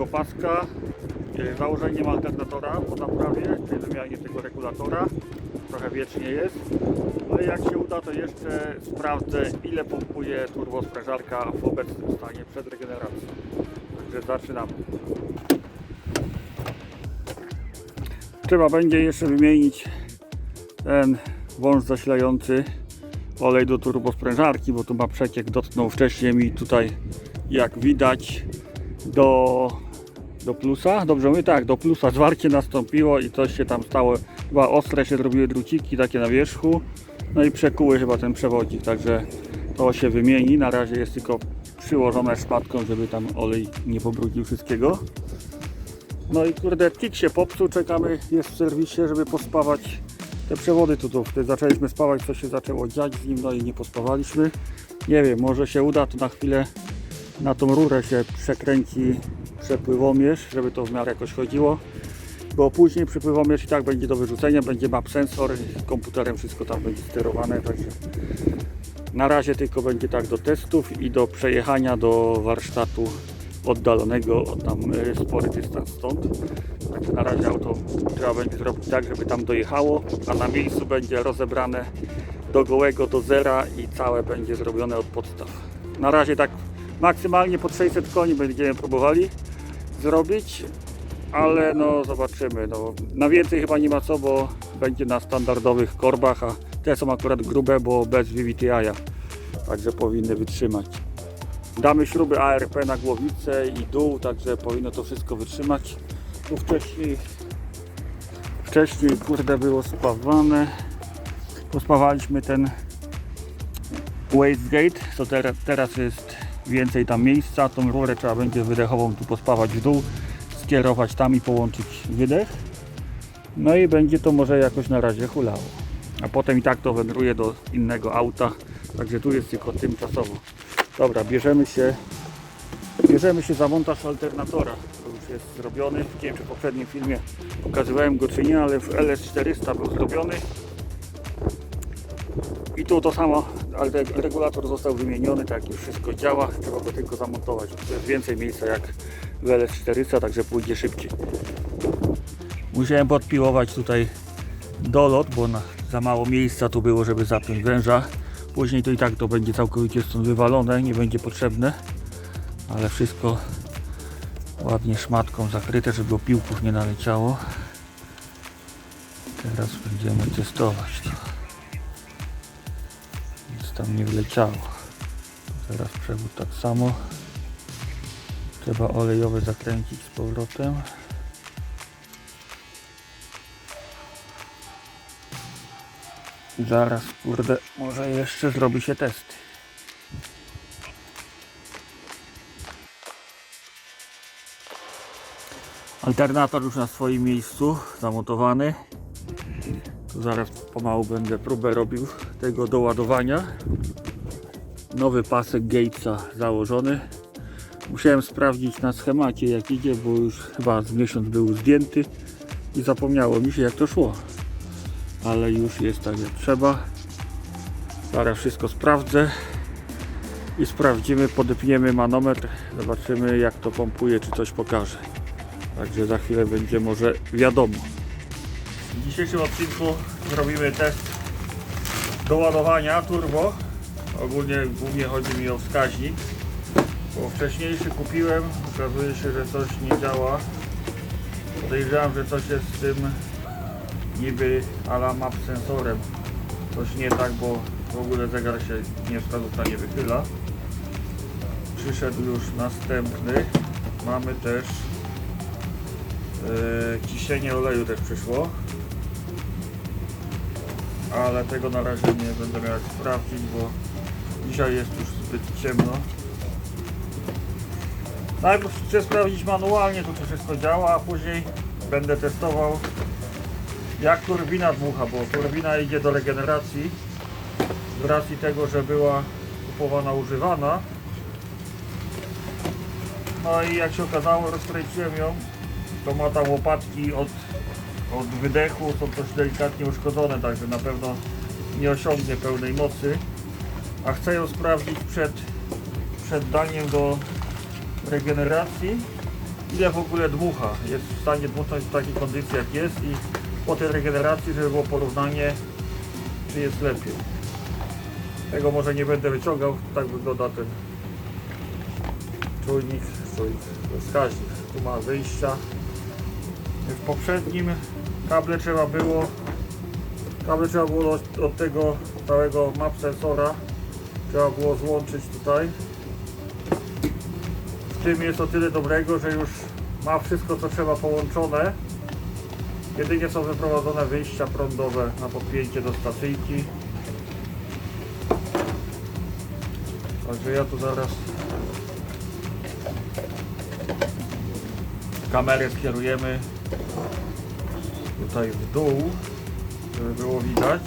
nowego paska, e, założeniem alternatora po naprawie, czyli wymianie tego regulatora. Trochę wiecznie jest. No i jak się uda, to jeszcze sprawdzę, ile pompuje turbosprężarka w obecnym stanie przed regeneracją. Także zaczynamy. Trzeba będzie jeszcze wymienić ten wąż zasilający olej do turbosprężarki, bo tu ma przeciek, dotknął wcześniej mi tutaj, jak widać, do, do plusa. Dobrze mówię? Tak, do plusa zwarcie nastąpiło i coś się tam stało. Chyba ostre się zrobiły druciki takie na wierzchu, no i przekuły chyba ten przewodnik, także to się wymieni. Na razie jest tylko przyłożone szmatką, żeby tam olej nie pobrudził wszystkiego. No i kurde, tik się popsuł, czekamy, jest w serwisie, żeby pospawać te przewody tu, wtedy zaczęliśmy spawać, co się zaczęło dziać z nim, no i nie pospawaliśmy. Nie wiem, może się uda, to na chwilę na tą rurę się przekręci przepływomierz, żeby to w miarę jakoś chodziło. Bo później przepływomierz i tak będzie do wyrzucenia, będzie map sensor, komputerem wszystko tam będzie sterowane, także na razie tylko będzie tak do testów i do przejechania do warsztatu oddalonego, o tam e, spory dystans stąd. Także na razie auto trzeba będzie zrobić tak, żeby tam dojechało, a na miejscu będzie rozebrane do gołego, do zera i całe będzie zrobione od podstaw. Na razie tak maksymalnie pod 600 koni będziemy próbowali zrobić, ale no zobaczymy. No, na więcej chyba nie ma co, bo będzie na standardowych korbach, a te są akurat grube, bo bez VVTi-a, także powinny wytrzymać. Damy śruby ARP na głowicę i dół, także powinno to wszystko wytrzymać. Tu wcześniej, wcześniej kurde było spawane. Pospawaliśmy ten wastegate, teraz, teraz jest więcej tam miejsca. Tą rurę trzeba będzie wydechową tu pospawać w dół, skierować tam i połączyć wydech. No i będzie to może jakoś na razie hulało. A potem i tak to wędruje do innego auta, także tu jest tylko tymczasowo. Dobra, bierzemy się, bierzemy się za montaż alternatora. To już jest zrobiony. Nie wiem, czy w poprzednim filmie pokazywałem go czy nie, ale w LS400 był zrobiony. I tu to samo, ale regulator został wymieniony, tak już wszystko działa, trzeba go tylko zamontować. To jest więcej miejsca jak w LS400, także pójdzie szybciej. Musiałem podpiłować tutaj dolot, bo na, za mało miejsca tu było, żeby zapiąć węża. Później to i tak to będzie całkowicie stąd wywalone, nie będzie potrzebne, ale wszystko ładnie szmatką zakryte, żeby opiłków nie naleciało. Teraz będziemy testować to. Tam nie wleciało. Teraz przewód tak samo. Trzeba olejowy zakręcić z powrotem. Zaraz, kurde, może jeszcze zrobi się testy. Alternator już na swoim miejscu, zamontowany. Zaraz pomału będę próbę robił tego doładowania. Nowy pasek Gatesa założony. Musiałem sprawdzić na schemacie jak idzie, bo już chyba z miesiąc był zdjęty i zapomniało mi się jak to szło ale już jest tak jak trzeba. Zaraz wszystko sprawdzę i sprawdzimy, podepniemy manometr, zobaczymy jak to pompuje, czy coś pokaże. Także za chwilę będzie może wiadomo. W dzisiejszym odcinku zrobimy test doładowania turbo. Ogólnie głównie chodzi mi o wskaźnik, bo wcześniejszy kupiłem, okazuje się, że coś nie działa. Podejrzewam, że coś jest z tym niby ala map sensorem. Coś nie tak, bo w ogóle zegar się nie wskazówka nie wychyla. Przyszedł już następny. Mamy też e, ciśnienie oleju też przyszło. Ale tego na razie nie będę miał jak sprawdzić, bo dzisiaj jest już zbyt ciemno. Najpierw chcę sprawdzić manualnie, to czy wszystko działa, a później będę testował jak turbina dmucha, bo turbina idzie do regeneracji z racji tego, że była kupowana używana. No i jak się okazało, rozkręciłem ją, to ma tam łopatki od, od wydechu, są coś delikatnie uszkodzone, także na pewno nie osiągnie pełnej mocy. A chcę ją sprawdzić przed przed daniem do regeneracji, ile w ogóle dmucha. Jest w stanie dmuchnąć w takiej kondycji jak jest i po tej regeneracji, żeby było porównanie, czy jest lepiej. Tego może nie będę wyciągał, tak wygląda ten czujnik, czujnik, wskaźnik. Tu ma wyjścia. W poprzednim kable trzeba było kable trzeba było od, od tego całego map sensora trzeba było złączyć tutaj. W tym jest o tyle dobrego, że już ma wszystko co trzeba połączone. Jedynie są wyprowadzone wyjścia prądowe na podpięcie do stacyjki. Także ja tu zaraz kamerę skierujemy tutaj w dół, żeby było widać.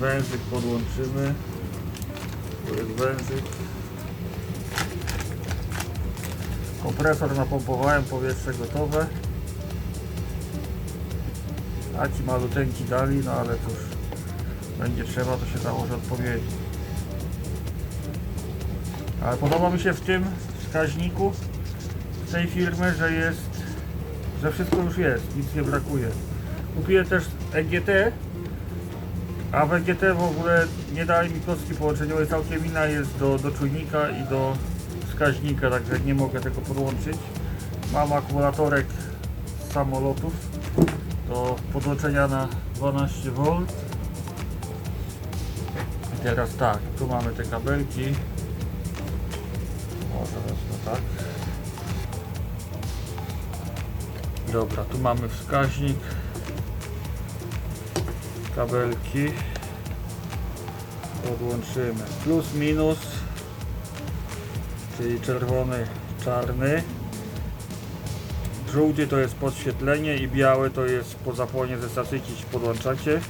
Wężyk podłączymy. Tu jest wężyk. Kompresor napompowałem, powietrze gotowe. A ci maluteńki dali, no ale cóż, będzie trzeba, to się założy odpowiednio. Ale podoba mi się w tym wskaźniku tej firmy, że jest, że wszystko już jest, nic nie brakuje. Kupiłem też EGT, a w EGT w ogóle nie dali mi kostki połączeniowej, całkiem inna jest do, do czujnika i do wskaźnika, także nie mogę tego podłączyć. Mam akumulatorek z samolotów do podłączenia na 12V. I teraz tak, tu mamy te kabelki. Może wezmę tak. Dobra, tu mamy wskaźnik. Kabelki. Podłączymy. Plus, minus. Czyli czerwony, czarny. Żółty to jest podświetlenie i biały to jest po zapłonie ze stacyjki ci podłączacie.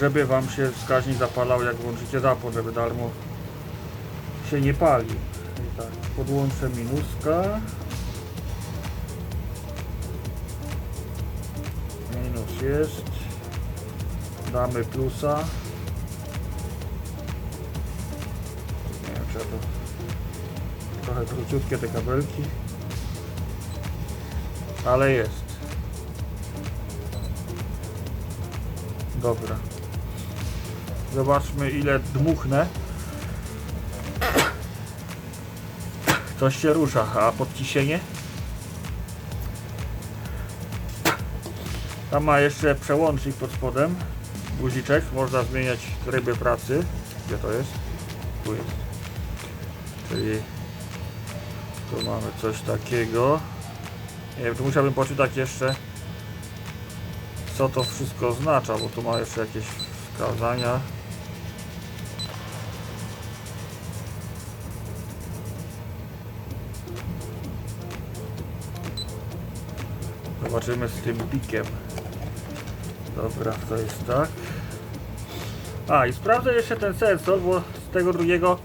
Żeby Wam się wskaźnik zapalał jak włączycie zapłon, żeby darmo się nie pali. I tak, podłączę minuska. Jest. Damy plusa. Nie wiem, ja to... Trochę króciutkie te kabelki. Ale jest. Dobra. Zobaczmy ile dmuchnę. Coś się rusza, a podciśnienie? Tam ma jeszcze przełącznik pod spodem. Guziczek, można zmieniać tryby pracy. Gdzie to jest? Tu jest. Czyli tu mamy coś takiego. Nie wiem, tu musiałbym poczytać jeszcze co to wszystko oznacza, bo tu ma jeszcze jakieś wskazania. Zobaczymy z tym pikiem. Dobra, to jest tak. A i sprawdzę jeszcze ten sensor, bo z tego drugiego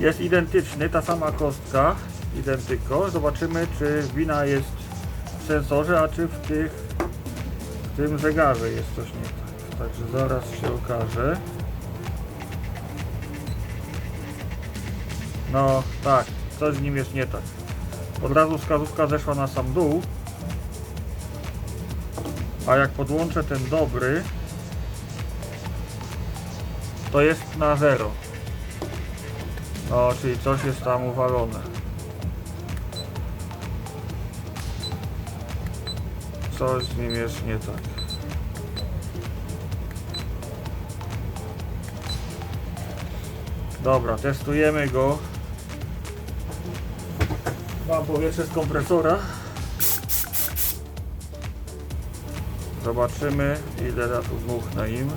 jest identyczny, ta sama kostka, identyko. Zobaczymy czy wina jest w sensorze, a czy w tych w tym zegarze jest coś nie tak. Także zaraz się okaże. No tak, coś z nim jest nie tak. Od razu wskazówka zeszła na sam dół. A jak podłączę ten dobry, to jest na zero. No, czyli coś jest tam uwalone. Coś z nim jest nie tak. Dobra, testujemy go. Mam powietrze z kompresora. Zobaczymy ile razy dmuchnę im.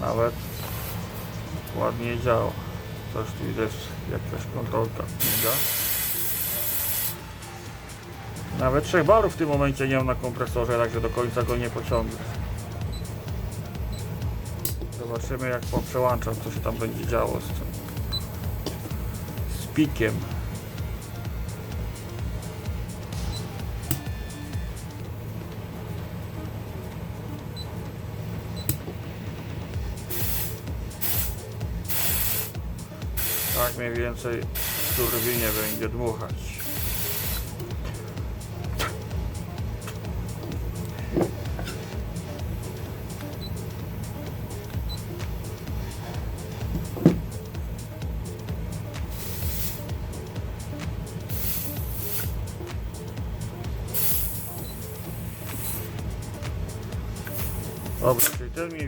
Nawet ładnie działa. Coś tu widać, jakaś kontrolka śmiga. Nawet trzech barów w tym momencie nie mam na kompresorze, także do końca go nie pociągnę. Zobaczymy jak poprzełączam, co się tam będzie działo z tym pikiem. Tak mniej więcej w turbinie będzie dmuchać.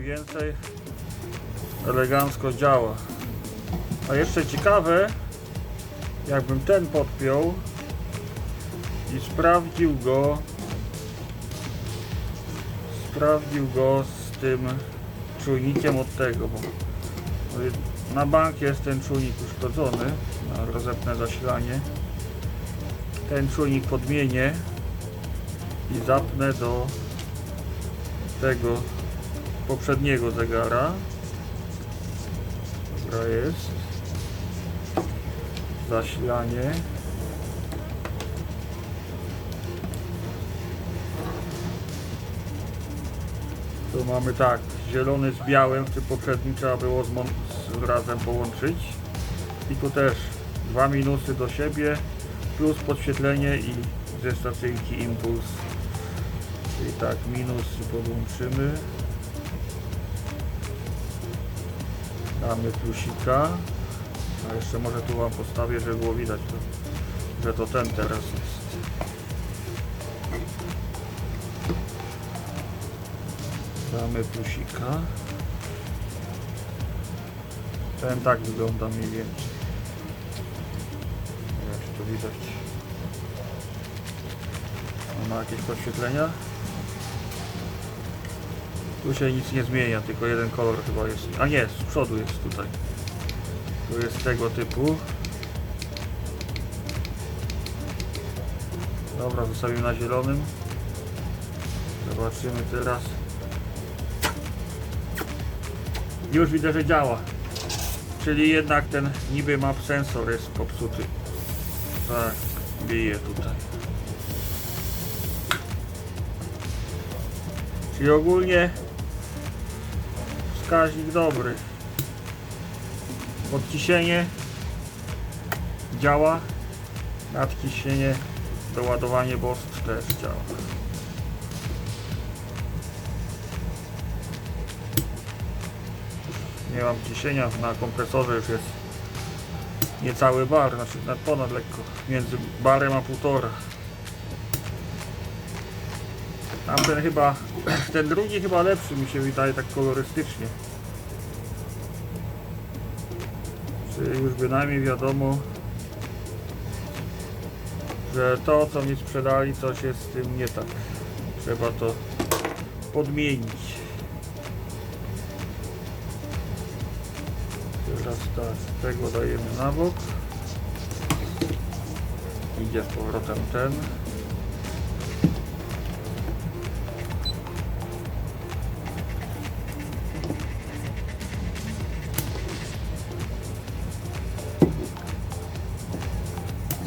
Więcej elegancko działa. A jeszcze ciekawe, jakbym ten podpiął i sprawdził go sprawdził go z tym czujnikiem od tego, bo na bank jest ten czujnik uszkodzony rozepnę zasilanie. Ten czujnik podmienię i zapnę do tego poprzedniego zegara. Dobra jest. Zasilanie. Tu mamy tak, zielony z białym, tym poprzednim trzeba było zmon- z razem połączyć. I tu też dwa minusy do siebie, plus podświetlenie i ze stacyjki impuls. Czyli tak, minusy podłączymy. Damy plusika. A jeszcze może tu Wam postawię, żeby było widać, to, że to ten teraz jest. Damy plusika. Ten tak wygląda mniej więcej. Nie wiem, czy to widać. Ma jakieś podświetlenia? Tu się nic nie zmienia, tylko jeden kolor chyba jest. A nie, z przodu jest tutaj. Tu jest tego typu. Dobra, zostawimy na zielonym. Zobaczymy teraz. Już widzę, że działa. Czyli jednak ten niby map sensor jest popsuty. Tak, bije tutaj. Czyli ogólnie wskaźnik dobry. Podciśnienie działa. Nadciśnienie, doładowanie BOST też działa. Nie mam ciśnienia na kompresorze już jest niecały bar, znaczy na ponad lekko, między barem a półtora. Tamten chyba, ten drugi chyba lepszy mi się wydaje tak kolorystycznie. Czyli już bynajmniej wiadomo, że to co mi sprzedali coś jest z tym nie tak. Trzeba to podmienić. Teraz tak, tego dajemy na bok. Idzie z powrotem ten.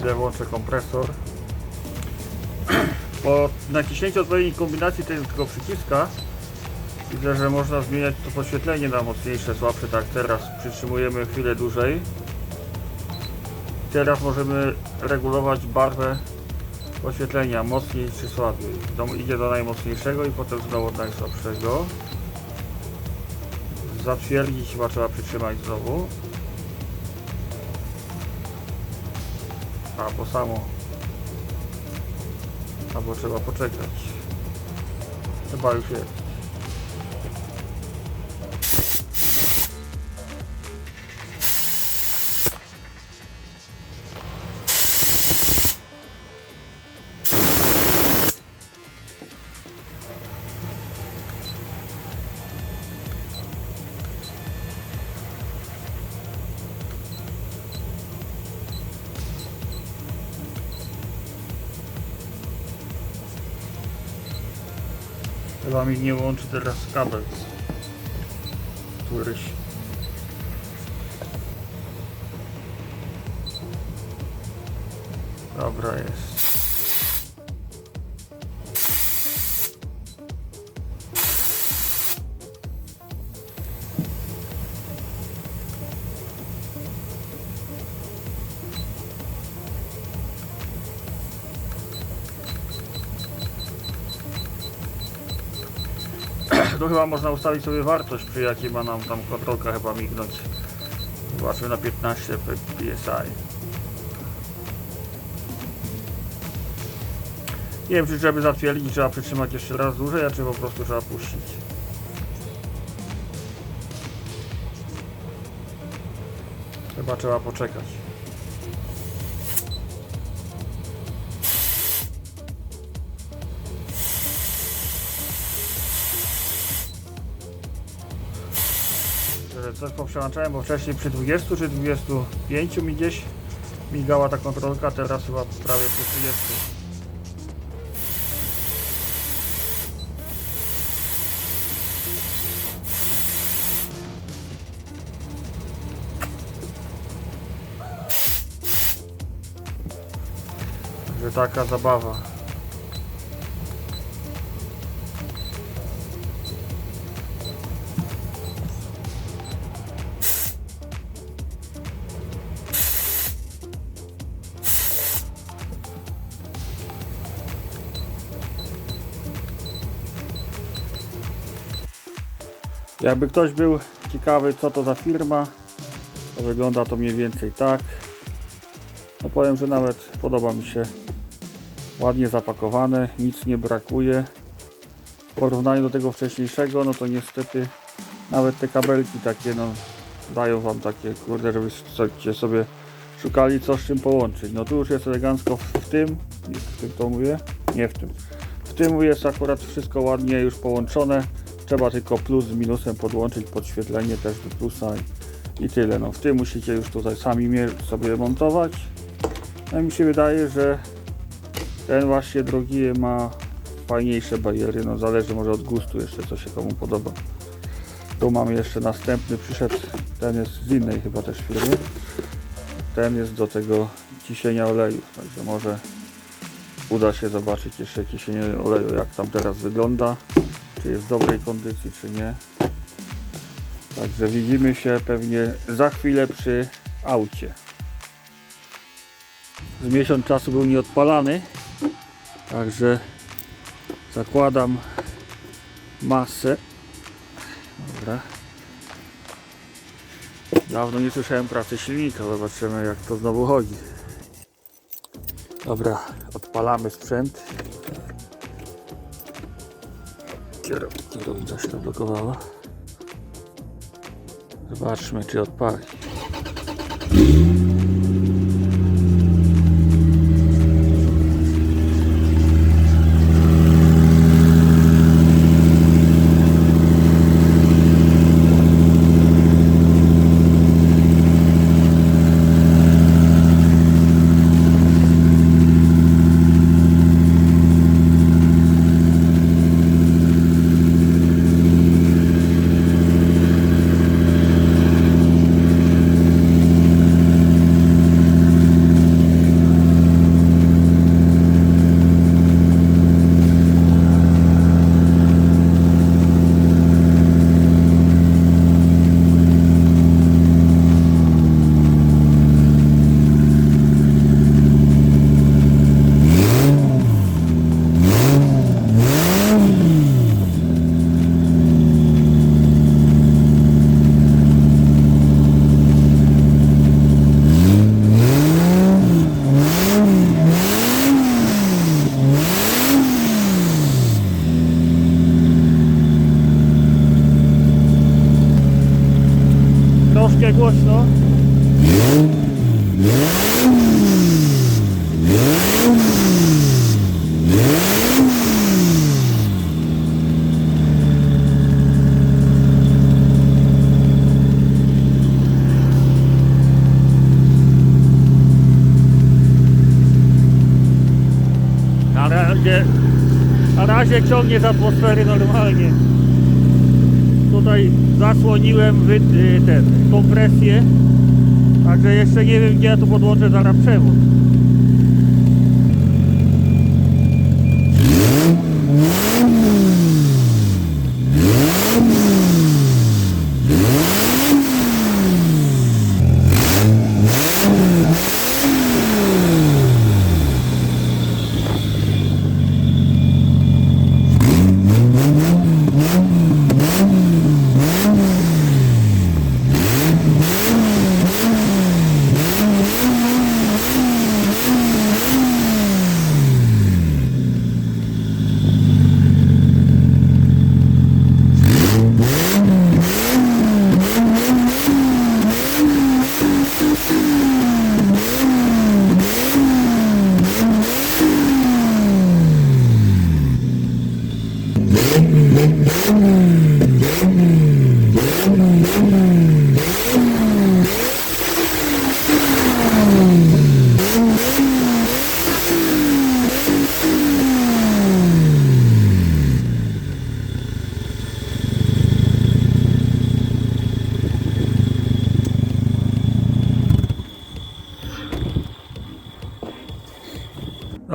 Idę włączę kompresor. Po naciśnięciu odpowiedniej kombinacji tego przyciska Widzę, że można zmieniać to podświetlenie na mocniejsze, słabsze, tak teraz przytrzymujemy chwilę dłużej. Teraz możemy regulować barwę podświetlenia, mocniej czy słabiej. Do, idzie do najmocniejszego i potem znowu od najsłabszego. Zatwierdzić chyba trzeba przytrzymać znowu. Albo samo. Albo trzeba poczekać. Chyba już jest. Chyba mi nie łączy teraz kabel. Któryś. Tu chyba można ustawić sobie wartość, przy jakiej ma nam tam kontrolka chyba mignąć. Zobaczmy na 15 PSI. Nie wiem, czy żeby zatwierdzić, trzeba przytrzymać jeszcze raz dłużej, a czy po prostu trzeba puścić. Chyba trzeba poczekać. Coś poprzełączałem, bo wcześniej przy 20 czy 25 mi gdzieś migała ta kontrolka, teraz chyba prawie przy 30. Że taka zabawa. Jakby ktoś był ciekawy co to za firma, to wygląda to mniej więcej tak. No powiem, że nawet podoba mi się ładnie zapakowane, nic nie brakuje. W porównaniu do tego wcześniejszego, no to niestety nawet te kabelki takie no dają wam takie kurde, żebyście sobie szukali co z czym połączyć. No tu już jest elegancko w, tym, w tym to mówię, nie w tym. W tym jest akurat wszystko ładnie już połączone. Trzeba tylko plus z minusem podłączyć, podświetlenie też do plusa i, tyle. No w tym musicie już tutaj sami sobie montować. No i mi się wydaje, że ten właśnie drogi ma fajniejsze bariery, no zależy może od gustu jeszcze co się komu podoba. Tu mamy jeszcze następny, przyszedł, ten jest z innej chyba też firmy. Ten jest do tego ciśnienia oleju, także może uda się zobaczyć jeszcze ciśnienie oleju jak tam teraz wygląda, czy jest w dobrej kondycji, czy nie. Także widzimy się pewnie za chwilę przy aucie. Z miesiąc czasu był nieodpalany, także zakładam masę. Dobra. Dawno nie słyszałem pracy silnika, zobaczymy jak to znowu chodzi. Dobra, odpalamy sprzęt. Kierownica się zablokowała. Zobaczmy czy odpali. Razie, na razie ciągnie z atmosfery normalnie. Tutaj zasłoniłem y, ten, kompresję. Także jeszcze nie wiem gdzie ja tu podłączę zaraz przewód.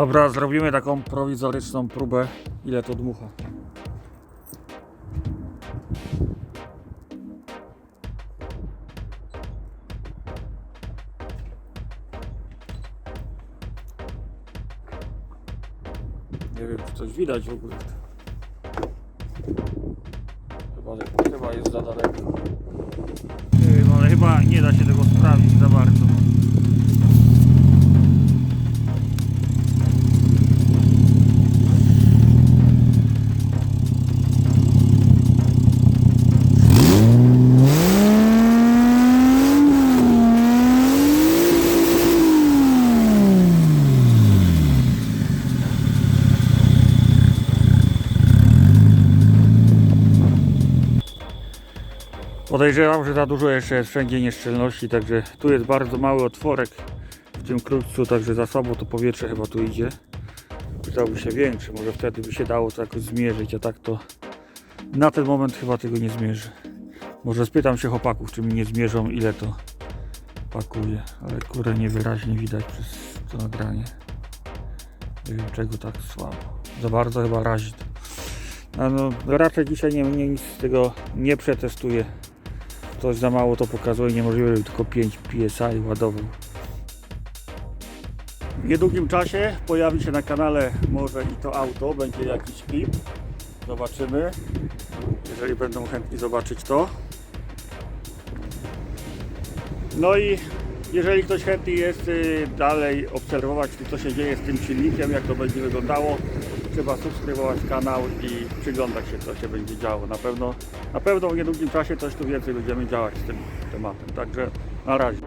Dobra, zrobimy taką prowizoryczną próbę, ile to dmucha. Nie wiem, czy coś widać w ogóle. Chyba, chyba jest za daleko. Nie wiem, ale chyba nie da się tego sprawdzić za bardzo. Podejrzewam, że za dużo jeszcze jest wszędzie nieszczelności, także tu jest bardzo mały otworek w tym krótcu, także za słabo to powietrze chyba tu idzie. Przydałby się większy, może wtedy by się dało to jakoś zmierzyć, a tak to na ten moment chyba tego nie zmierzę. Może spytam się chłopaków, czy mi nie zmierzą, ile to pakuje, ale kurde niewyraźnie widać przez to nagranie. Nie wiem czego tak słabo. Za bardzo chyba razi to. No, raczej dzisiaj nie, nie, nic z tego nie przetestuję. Coś za mało to pokazuje, niemożliwe, żeby tylko 5 PSI ładował. W niedługim czasie pojawi się na kanale może i to auto, będzie jakiś klip. Zobaczymy, jeżeli będą chętni zobaczyć to. No i jeżeli ktoś chętny jest y, dalej obserwować, co się dzieje z tym silnikiem, jak to będzie wyglądało, trzeba subskrybować kanał i przyglądać się, co się będzie działo. Na pewno, na pewno w niedługim czasie coś tu więcej będziemy działać z tym tematem. Także na razie.